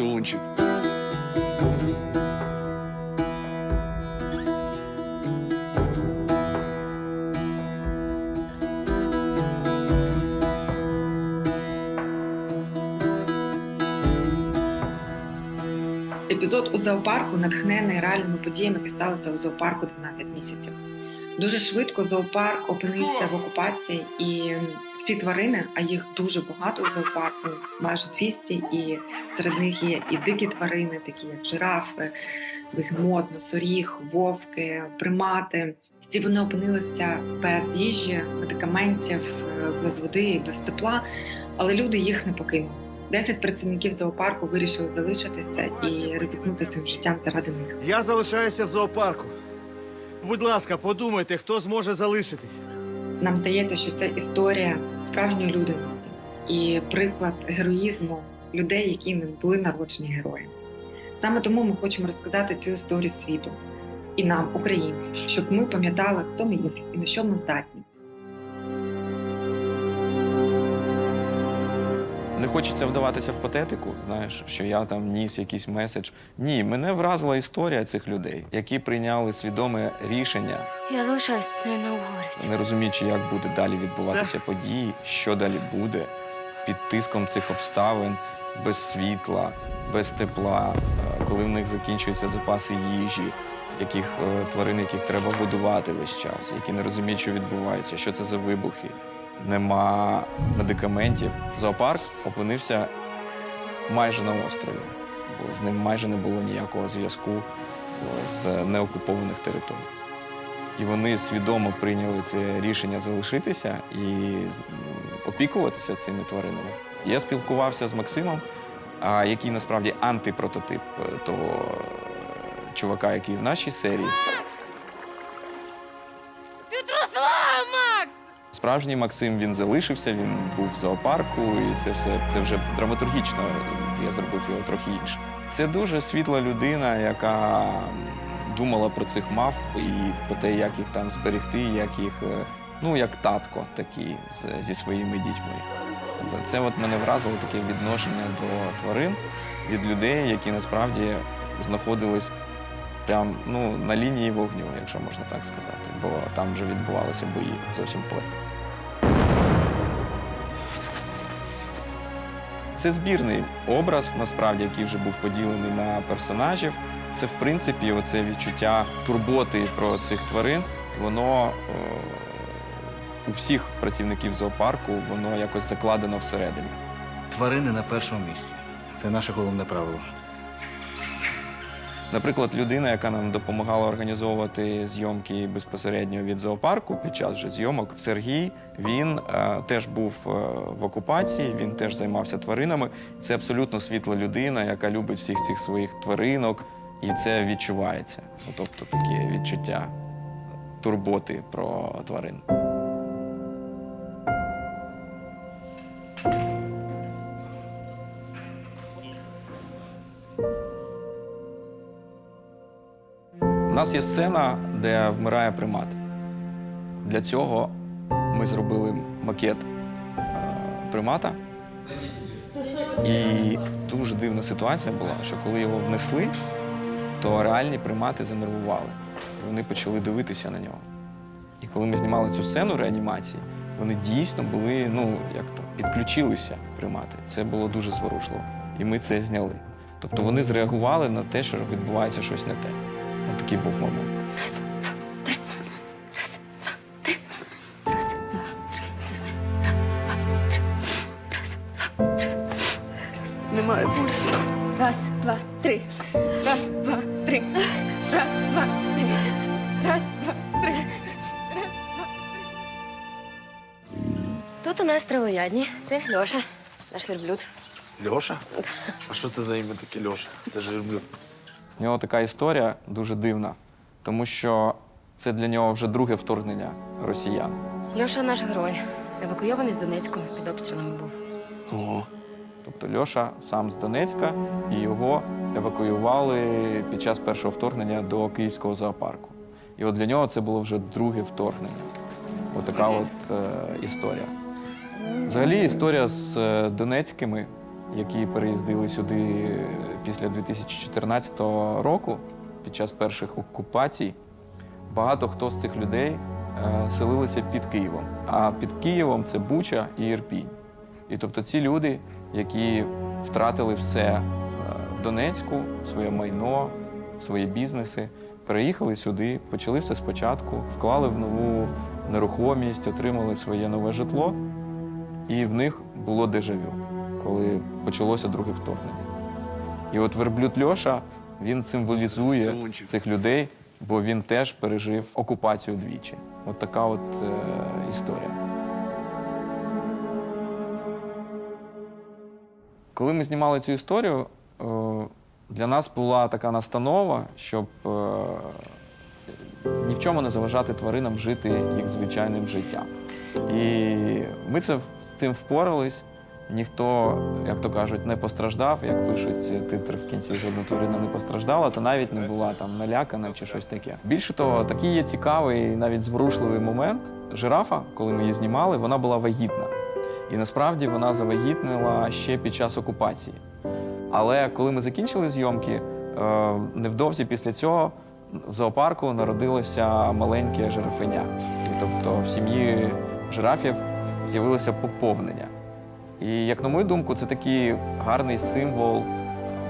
красунчик. Епізод у зоопарку натхнений реальними подіями, які сталися у зоопарку 12 місяців. Дуже швидко зоопарк опинився в окупації, і всі тварини, а їх дуже багато у зоопарку, майже 200, і серед них є і дикі тварини, такі як жирафи, бігемот, носоріг, вовки, примати. Всі вони опинилися без їжі, медикаментів, е, без води, і без тепла, але люди їх не покинули. Десять працівників зоопарку вирішили залишитися і ризикнути своїм життям заради них. Я залишаюся в зоопарку. Будь ласка, подумайте, хто зможе залишитись. Нам здається, що це історія справжньої людяності і приклад героїзму людей, які не були народжені героями. Саме тому ми хочемо розказати цю історію світу і нам, українцям, щоб ми пам'ятали, хто ми є і на що ми здатні. Не хочеться вдаватися в патетику, знаєш, що я там ніс якийсь меседж. Ні, мене вразила історія цих людей, які прийняли свідоме рішення, Я залишаюсь це не обговорюється. не розуміючи, як буде далі відбуватися події, що далі буде під тиском цих обставин, без світла, без тепла, е, коли в них закінчуються запаси їжі, яких е, тварин, яких треба годувати весь час, які не розуміють, що відбувається, що це за вибухи. Нема медикаментів. Зоопарк опинився майже на острові. З ним майже не було ніякого зв'язку з неокупованих територій. І вони свідомо прийняли це рішення залишитися і опікуватися цими тваринами. Я спілкувався з Максимом, а, який насправді антипрототип е, того е, чувака, який в нашій серії. Ти трусла, Макс! Справжній Максим він залишився, він був в зоопарку, і це все це вже драматургічно. Я зробив його трохи інше. Це дуже світла людина, яка думала про цих мавп і про те, як їх там зберегти, як їх, е, ну як татко такий з, зі своїми дітьми. Це от мене вразило таке відношення до тварин від людей, які насправді знаходились прям ну, на лінії вогню, якщо можна так сказати, бо там вже відбувалися бої зовсім поряд. Це збірний образ, насправді, який вже був поділений на персонажів. Це, в принципі, оце відчуття турботи про цих тварин, воно е, у всіх працівників зоопарку, воно якось закладено всередині. Тварини на першому місці. Це наше головне правило. Наприклад, людина, яка нам допомагала організовувати зйомки безпосередньо від зоопарку під час же зйомок, Сергій, він е, теж був е, в окупації, він теж займався тваринами. Це абсолютно світла людина, яка любить всіх цих своїх тваринок, і це відчувається. Ну, Тобто таке відчуття турботи про тварин. У нас є сцена, де вмирає примат. Для цього ми зробили макет е, примата. І дуже дивна ситуація була, що коли його внесли, то реальні примати занервували. І Вони почали дивитися на нього. І коли ми знімали цю сцену реанімації, вони дійсно були, ну як то, підключилися примати. Це було дуже зворушливо. І ми це зняли. Тобто вони зреагували на те, що відбувається щось не те. Ось такий був момент. Три. Раз, два, три. Раз, два, три. Раз, два, три. Тут у нас травоядні. Це Льоша, наш верблюд. Льоша? А що це за ім'я таке Льоша? Це ж верблюд. У нього така історія дуже дивна, тому що це для нього вже друге вторгнення росіян. Льоша наш герой. Евакуйований з Донецьку під обстрілами був. Ого. Тобто Льоша сам з Донецька і його евакуювали під час першого вторгнення до Київського зоопарку. І от для нього це було вже друге вторгнення. От от е, історія. Взагалі, історія з е, донецькими які переїздили сюди після 2014 року, під час перших окупацій, багато хто з цих людей е, селилися під Києвом. А під Києвом це Буча і Ірпінь. І тобто ці люди, які втратили все е, в Донецьку, своє майно, свої бізнеси, переїхали сюди, почали все спочатку, вклали в нову нерухомість, отримали своє нове житло, і в них було дежавю, коли почалося друге вторгнення. І от верблюд Льоша він символізує Сумчик. цих людей, бо він теж пережив окупацію двічі. От така от е, історія. Коли ми знімали цю історію, е, для нас була така настанова, щоб е, ні в чому не заважати тваринам жити їх звичайним життям. І ми це, з цим впорались. Ніхто, як то кажуть, не постраждав, як пишуть титри в кінці, жодна тварина не постраждала, та навіть не була там налякана чи щось таке. Більше того, такий є цікавий, навіть зворушливий момент. Жирафа, коли ми її знімали, вона була вагітна. І насправді вона завагітнила ще під час окупації. Але коли ми закінчили зйомки, е, невдовзі після цього в зоопарку народилося маленьке жирафеня. Тобто в сім'ї жирафів з'явилося поповнення. І як на мою думку, це такий гарний символ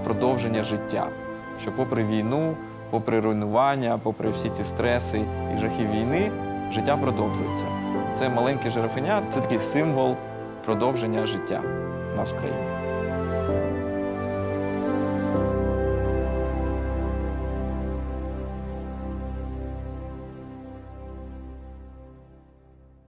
продовження життя. Що попри війну, попри руйнування, попри всі ці стреси і жахи війни, життя продовжується. Це маленьке жирафеня, це такий символ продовження життя в нас в країні.